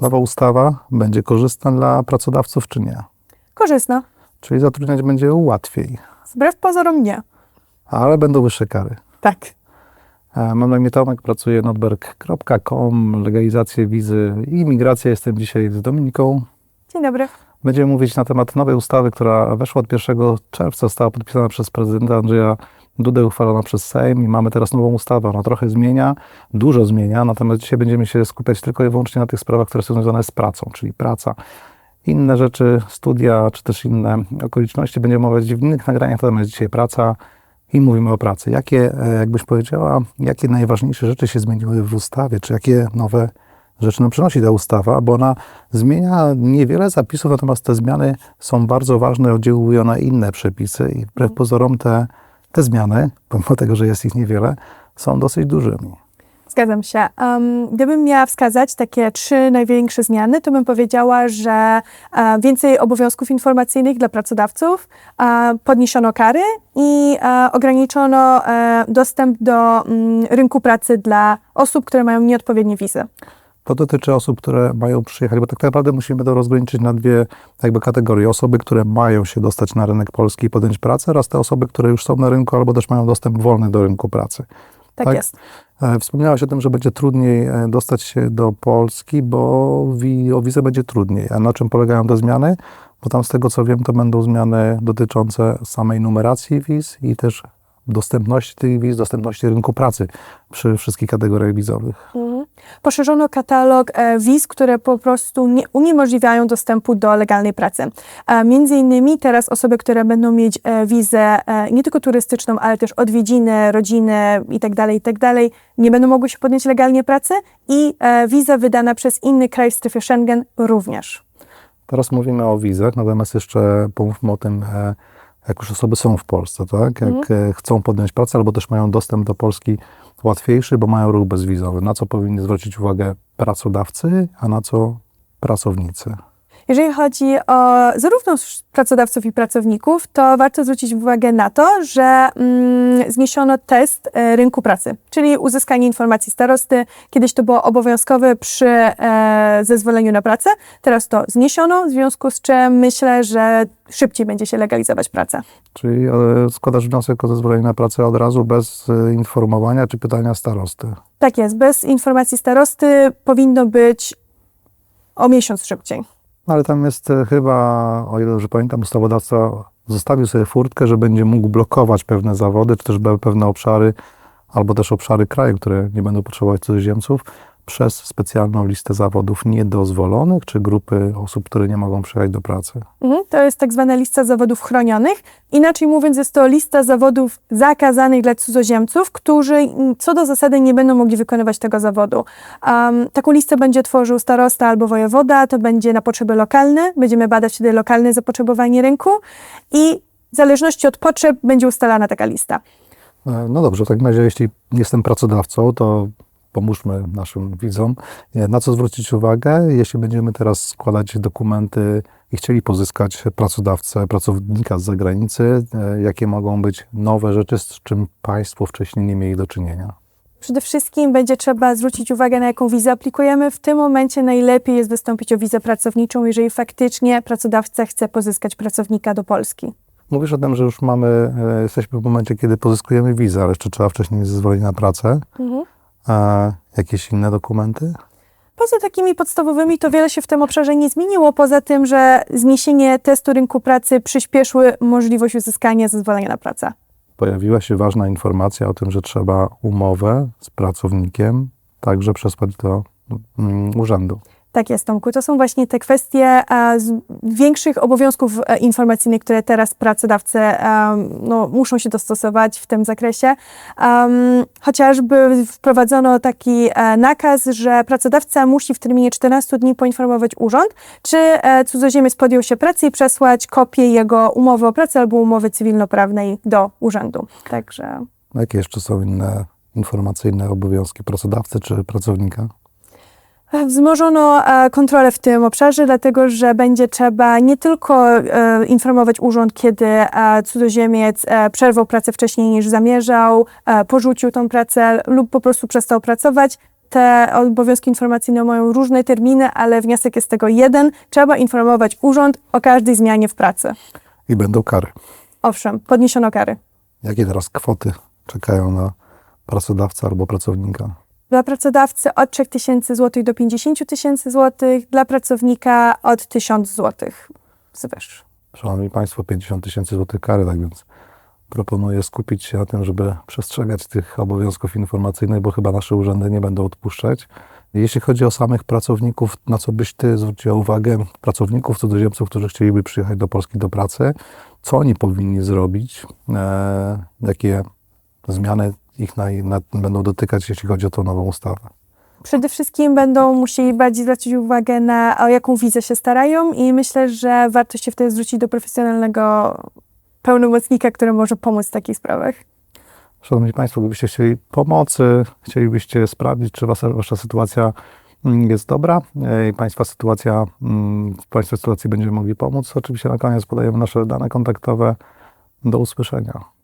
Nowa ustawa będzie korzystna dla pracodawców, czy nie? Korzystna. Czyli zatrudniać będzie łatwiej, Wbrew pozorom nie. ale będą wyższe kary. Tak. E, Mam na imię Tomek, pracuję notberg.com, legalizację wizy i imigracja. Jestem dzisiaj z Dominiką. Dzień dobry. Będziemy mówić na temat nowej ustawy, która weszła od 1 czerwca, została podpisana przez prezydenta Andrzeja Dudę, uchwalona przez Sejm i mamy teraz nową ustawę. Ona trochę zmienia, dużo zmienia, natomiast dzisiaj będziemy się skupiać tylko i wyłącznie na tych sprawach, które są związane z pracą, czyli praca. Inne rzeczy, studia, czy też inne okoliczności będziemy omawiać w innych nagraniach, natomiast dzisiaj praca i mówimy o pracy. Jakie, e, jakbyś powiedziała, jakie najważniejsze rzeczy się zmieniły w ustawie, czy jakie nowe rzeczy nam przynosi ta ustawa, bo ona zmienia niewiele zapisów, natomiast te zmiany są bardzo ważne, oddziałują na inne przepisy i wbrew pozorom te, te zmiany, pomimo tego, że jest ich niewiele, są dosyć dużymi. Zgadzam się. Um, gdybym miała wskazać takie trzy największe zmiany, to bym powiedziała, że e, więcej obowiązków informacyjnych dla pracodawców, e, podniesiono kary i e, ograniczono e, dostęp do mm, rynku pracy dla osób, które mają nieodpowiednie wizy. To dotyczy osób, które mają przyjechać, bo tak naprawdę musimy to rozgraniczyć na dwie jakby kategorie. Osoby, które mają się dostać na rynek polski i podjąć pracę oraz te osoby, które już są na rynku albo też mają dostęp wolny do rynku pracy. Tak, Tak. jest. E, Wspomniałaś o tym, że będzie trudniej e, dostać się do Polski, bo o wizę będzie trudniej. A na czym polegają te zmiany? Bo tam z tego co wiem, to będą zmiany dotyczące samej numeracji wiz i też dostępności tych wiz, dostępności rynku pracy przy wszystkich kategoriach wizowych. Mhm. Poszerzono katalog e, wiz, które po prostu nie, uniemożliwiają dostępu do legalnej pracy. E, między innymi teraz osoby, które będą mieć e, wizę nie tylko turystyczną, ale też odwiedziny, rodzinę itd., itd., nie będą mogły się podjąć legalnie pracy i wiza wydana przez inny kraj w strefie Schengen również. Teraz mówimy o wizach, natomiast jeszcze pomówmy o tym, jak już osoby są w Polsce, tak? Jak e, chcą podjąć pracę albo też mają dostęp do Polski łatwiejszy, bo mają ruch bezwizowy. Na co powinni zwrócić uwagę pracodawcy, a na co pracownicy? Jeżeli chodzi o zarówno pracodawców i pracowników, to warto zwrócić uwagę na to, że mm, zniesiono test e, rynku pracy, czyli uzyskanie informacji starosty. Kiedyś to było obowiązkowe przy e, zezwoleniu na pracę, teraz to zniesiono, w związku z czym myślę, że szybciej będzie się legalizować praca. Czyli e, składasz wniosek o zezwolenie na pracę od razu, bez e, informowania czy pytania starosty. Tak jest, bez informacji starosty powinno być o miesiąc szybciej. Ale tam jest e, chyba, o ile dobrze pamiętam, ustawodawca zostawił sobie furtkę, że będzie mógł blokować pewne zawody, czy też pewne obszary, albo też obszary kraju, które nie będą potrzebować cudzoziemców, przez specjalną listę zawodów niedozwolonych, czy grupy osób, które nie mogą przyjechać do pracy. Mhm, To jest tak zwana lista zawodów chronionych. Inaczej mówiąc, jest to lista zawodów zakazanych dla cudzoziemców, którzy co do zasady nie będą mogli wykonywać tego zawodu. Um, taką listę będzie tworzył starosta albo wojewoda, to będzie na potrzeby lokalne, będziemy badać wtedy lokalne zapotrzebowanie rynku i w zależności od potrzeb będzie ustalana taka lista. E, No dobrze, w takim razie, jeśli jestem pracodawcą, to pomóżmy naszym widzom. E, Na co zwrócić uwagę, jeśli będziemy teraz składać dokumenty i chcieli pozyskać pracodawcę, pracownika z zagranicy, e, jakie mogą być nowe rzeczy, z czym Państwo wcześniej nie mieli do czynienia? Przede wszystkim będzie trzeba zwrócić uwagę, na jaką wizę aplikujemy. W tym momencie najlepiej jest wystąpić o wizę pracowniczą, jeżeli faktycznie pracodawca chce pozyskać pracownika do Polski. Mówisz o tym, że już mamy, e, jesteśmy w momencie, kiedy pozyskujemy wizę, ale jeszcze trzeba wcześniej zezwolenie na pracę. A jakieś inne dokumenty? Poza takimi podstawowymi to wiele się w tym obszarze nie zmieniło, poza tym, że zniesienie testu rynku pracy przyspieszyły możliwość uzyskania zezwolenia na pracę. pojawiła się ważna informacja o tym, że trzeba umowę z pracownikiem także przesłać do mm, urzędu. Tak jest, Tomku. To są właśnie te kwestie e, większych obowiązków e, informacyjnych, które teraz pracodawcy e, no, muszą się dostosować w tym zakresie. Chociażby wprowadzono taki nakaz, że pracodawca musi w terminie 14 dni poinformować urząd, czy cudzoziemiec podjął się pracy i przesłać kopię jego umowy o pracę albo umowy cywilnoprawnej do urzędu. Także Jakie jeszcze są inne informacyjne obowiązki pracodawcy czy pracownika? Wzmożono e, kontrolę w tym obszarze, dlatego że będzie trzeba nie tylko e, informować urząd, kiedy e, cudzoziemiec e, przerwał pracę wcześniej niż zamierzał, e, porzucił tą pracę lub po prostu przestał pracować. Te obowiązki informacyjne mają różne terminy, ale wniosek jest tego jeden. Trzeba informować urząd o każdej zmianie w pracy. I będą kary. Owszem, podniesiono kary. Jakie teraz kwoty czekają na pracodawcę albo pracownika? Dla pracodawcy od 3000 zł do 50 tysięcy złotych, dla pracownika od 1000 zł wzwyż. Szanowni Państwo, 50 tysięcy złotych kary, tak więc proponuję skupić się na tym, żeby przestrzegać tych obowiązków informacyjnych, bo chyba nasze urzędy nie będą odpuszczać. Jeśli chodzi o samych pracowników, na co byś Ty zwróciła uwagę, pracowników, cudzoziemców, którzy chcieliby przyjechać do Polski do pracy, co oni powinni zrobić, e, jakie zmiany ich na, na, będą dotykać, jeśli chodzi o tą nową ustawę. Przede wszystkim będą musieli bardziej zwracać uwagę na o jaką wizę się starają i myślę, że warto się wtedy zwrócić do profesjonalnego pełnomocnika, który może pomóc w takich sprawach. Szanowni Państwo, gdybyście chcieli pomocy, chcielibyście sprawdzić, czy wasza, wasza sytuacja mm, jest dobra e, i Państwa sytuacja, mm, w Państwa sytuacji będziemy mogli pomóc, oczywiście na koniec podajemy nasze dane kontaktowe. Do usłyszenia.